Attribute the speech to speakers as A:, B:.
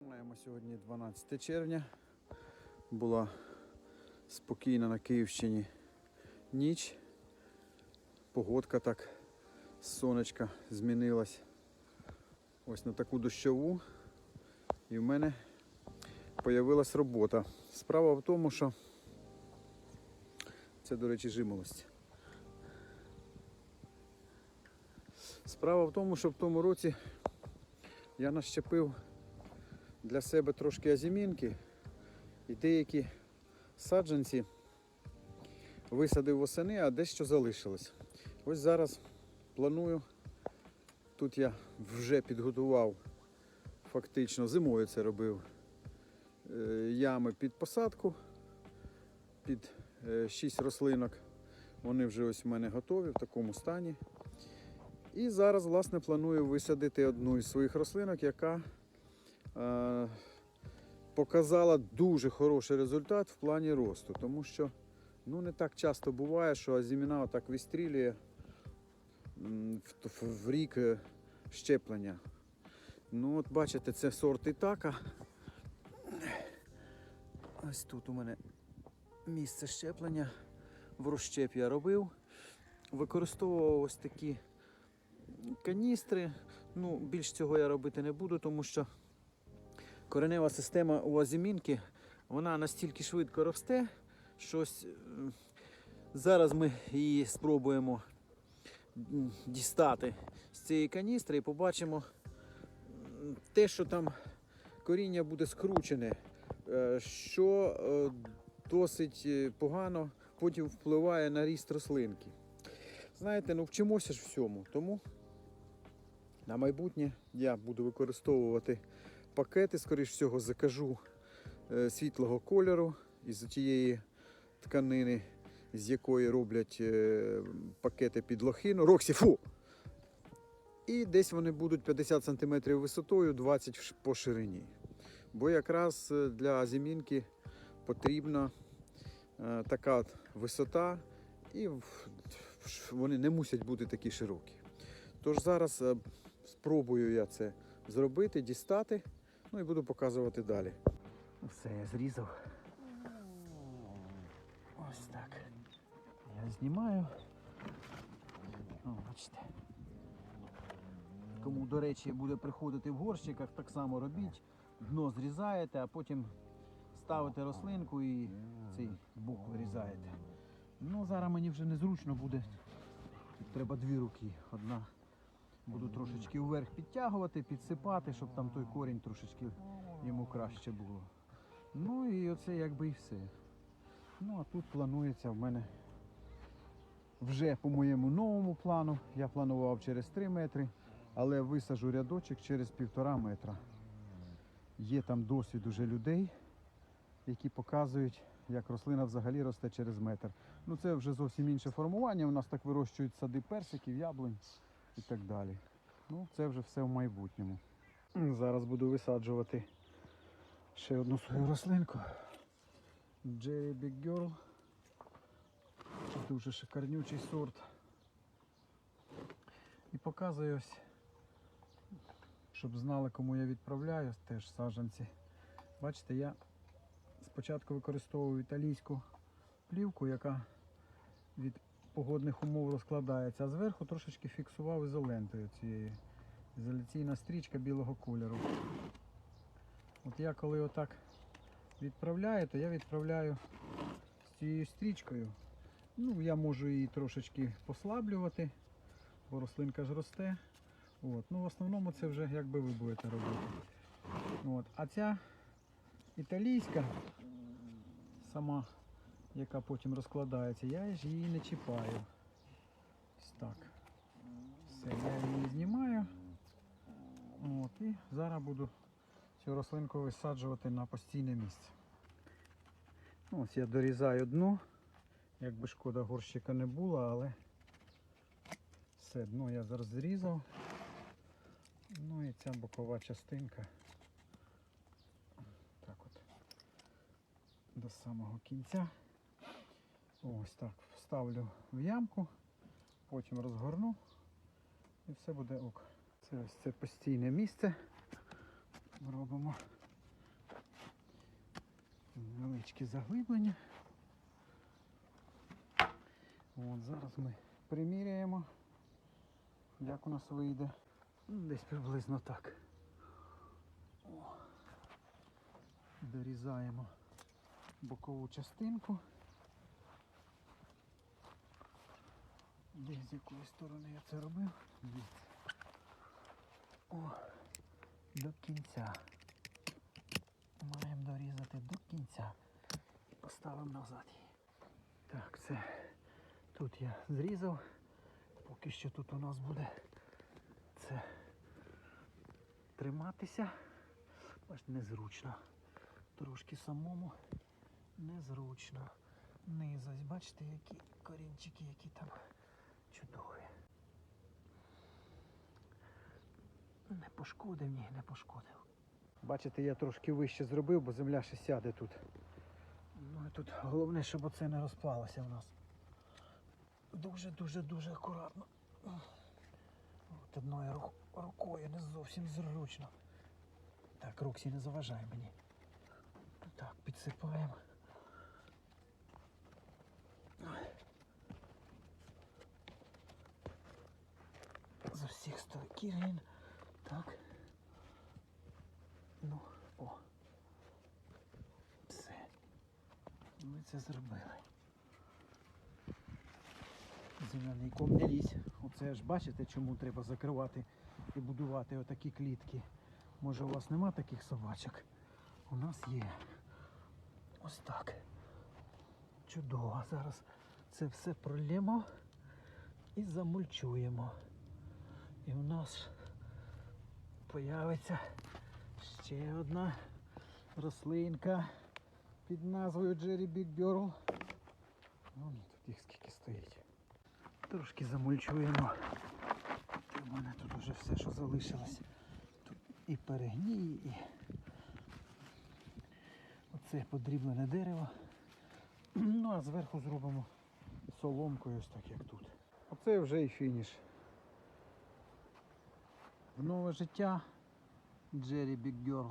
A: Маємо сьогодні 12 червня. Була спокійна на Київщині ніч. Погодка так, сонечка змінилась ось на таку дощову. І в мене появилась робота. Справа в тому, що це, до речі, жимолость. Справа в тому, що в тому році я нащепив для себе трошки азімінки і деякі саджанці висадив восени, а дещо залишилось. Ось зараз планую, тут я вже підготував, фактично зимою це робив, е, ями під посадку, під 6 рослинок. Вони вже ось в мене готові в такому стані. І зараз, власне, планую висадити одну із своїх рослинок, яка е, показала дуже хороший результат в плані росту, тому що ну, не так часто буває, що азіміна отак вистрілює в рік е, щеплення. Ну, от бачите, це сорт Ітака. Ось тут у мене місце щеплення. В розщеп я робив. Використовував ось такі каністри. Ну, більш цього я робити не буду, тому що коренева система у азімінки вона настільки швидко росте, що е, зараз ми її спробуємо дістати з цієї каністри і побачимо те, що там коріння буде скручене, е, що е, досить погано потім впливає на ріст рослинки. Знаєте, ну вчимося ж всьому, тому на майбутнє я буду використовувати пакети, скоріш всього, закажу е, світлого кольору із тієї тканини, з якої роблять е, пакети під лохину. Роксі, фу! І десь вони будуть 50 см висотою, 20 ш- по ширині. Бо якраз е, для зимінки потрібна така висота, і вони не мусять бути такі широкі. Тож зараз спробую я це зробити, дістати, ну і буду показувати далі. Все, я зрізав. Ось так. Я знімаю. О, бачите. Кому, до речі, буде приходити в горщиках, так само робіть. Дно зрізаєте, а потім ставите рослинку і цей бок вирізаєте. Ну, зараз мені вже незручно буде. Треба дві руки. Одна буду трошечки вверх підтягувати, підсипати, щоб там той корінь трошечки йому краще було. Ну і оце якби і все. Ну а тут планується в мене вже по моєму новому плану. Я планував через 3 метри, але висажу рядочок через півтора метра. Є там досвід уже людей, які показують, як рослина взагалі росте через метр. Ну це вже зовсім інше формування. У нас так вирощують сади персиків, яблунь і так далі. Ну, це вже все в майбутньому. Зараз буду висаджувати ще одну свою рослинку. Jerry Big Girl. Дуже шикарнючий сорт. І показую ось, щоб знали, кому я відправляю теж саджанці. Бачите, я спочатку використовую італійську плівку, яка від погодних умов розкладається, а зверху трошечки фіксував ізолентою цією. Ізоляційна стрічка білого кольору. От я коли отак відправляю, то я відправляю з цією стрічкою. Ну, я можу її трошечки послаблювати, бо рослинка ж росте. От. Ну, в основному це вже якби ви будете робити. От. А ця італійська, сама, яка потім розкладається, я ж її не чіпаю. Ось так. Все, я її знімаю. От, і зараз буду цю рослинку висаджувати на постійне місце. Ну, Ось я дорізаю дно. Якби шкода горщика не було, але все, дно я зараз зрізав. Ну і ця бокова частинка. Так от. До самого кінця. Ось так. Вставлю в ямку, потім розгорну і все буде ок. Це ось це постійне місце. Робимо невеличке заглиблення. От зараз ми приміряємо, як у нас вийде. Ну, Десь приблизно так. Дорізаємо бокову частинку. Десь з якої сторони я це робив? О, до кінця. Маємо дорізати до кінця. І поставимо назад. Так, все. Тут я зрізав. Поки що тут у нас буде це триматися. Бачите, незручно. Трошки самому незручно. Низось, бачите, які корінчики, які там Не пошкодив, ні, не пошкодив. Бачите, я трошки вище зробив, бо земля ще сяде тут. Ну і тут головне, щоб оце не розплалося в нас. Дуже, дуже, акуратно. От одною ру- рукою не зовсім зручно. Так, Роксі, не заважай мені. Так, підсипаємо. З усіх сторін. Так. Ну, о. Все. Ми це зробили. Земляний ком не лізь. Оце ж бачите, чому треба закривати і будувати отакі клітки. Може у вас нема таких собачок? У нас є. Ось так. Чудово. Зараз це все пролємо і замульчуємо. І у нас появиться ще одна рослинка під назвою Jerry Big Girl. Ну, тут їх скільки стоїть. Трошки замульчуємо. В мене тут вже все, що залишилось. Тут і перегній, і оце подріблене дерево. Ну а зверху зробимо соломкою, ось так як тут. Оце вже і фініш. В нове життя Джері Girl.